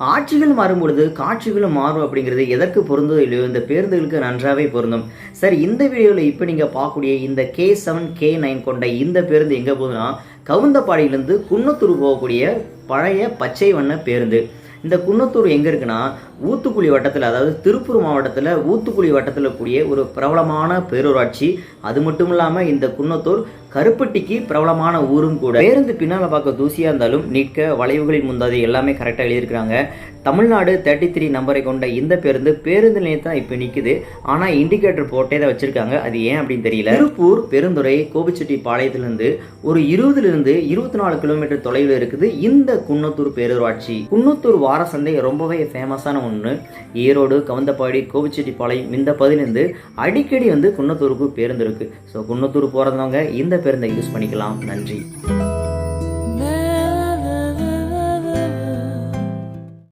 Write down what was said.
ஆட்சிகள் மாறும் பொழுது காட்சிகளும் மாறும் அப்படிங்கிறது எதற்கு பொருந்தோ இல்லையோ இந்த பேருந்துகளுக்கு நன்றாகவே பொருந்தும். சரி இந்த வீடியோவில் இப்போ நீங்கள் பார்க்கக்கூடிய இந்த கே செவன் கே நைன் கொண்ட இந்த பேருந்து எங்கே போகுதுன்னா கவுந்தப்பாடியிலேருந்து குன்னத்தூர் போகக்கூடிய பழைய பச்சை வண்ண பேருந்து. இந்த குன்னத்தூர் எங்கே இருக்குன்னா ஊத்துக்குழி வட்டத்தில் அதாவது திருப்பூர் மாவட்டத்தில் ஊத்துக்குழி வட்டத்தில் கூடிய ஒரு பிரபலமான பேரூராட்சி. அது மட்டும் இல்லாமல் இந்த குன்னத்தூர் கருப்பட்டிக்கு பிரபலமான ஊரும் கூட. பேருந்து பின்னால் பார்க்க தூசியாக இருந்தாலும் நிற்க வளைவுகளின் முந்தாது எல்லாமே கரெக்டாக எழுதியிருக்கிறாங்க. தமிழ்நாடு தேர்ட்டி த்ரீ நம்பரை கொண்ட இந்த பேருந்து பேருந்து நிலையம் தான் இப்போ நிற்குது ஆனால் இண்டிகேட்டர் போட்டே தான் வச்சுருக்காங்க. அது ஏன் அப்படின்னு தெரியல. திருப்பூர் பெருந்துறை கோபிச்செட்டி பாளையத்திலிருந்து ஒரு இருபதுலேருந்து இருபத்தி நாலு கிலோமீட்டர் தொலைவில் இருக்குது. இந்த குன்னத்தூர் பேரூராட்சி. குன்னத்தூர் வார சந்தை ரொம்பவே ஃபேமஸான ஒன்று ஈரோடு கவுந்தப்பாடி கோபிச்செட்டிப்பாளையம் இந்த பகுதியிலேருந்து அடிக்கடி வந்து குன்னத்தூருக்கு பேருந்து இருக்குது ஸோ குன்னத்தூர் போகிறதவங்க இந்த பேருந்தை யூஸ் பண்ணிக்கலாம். நன்றி.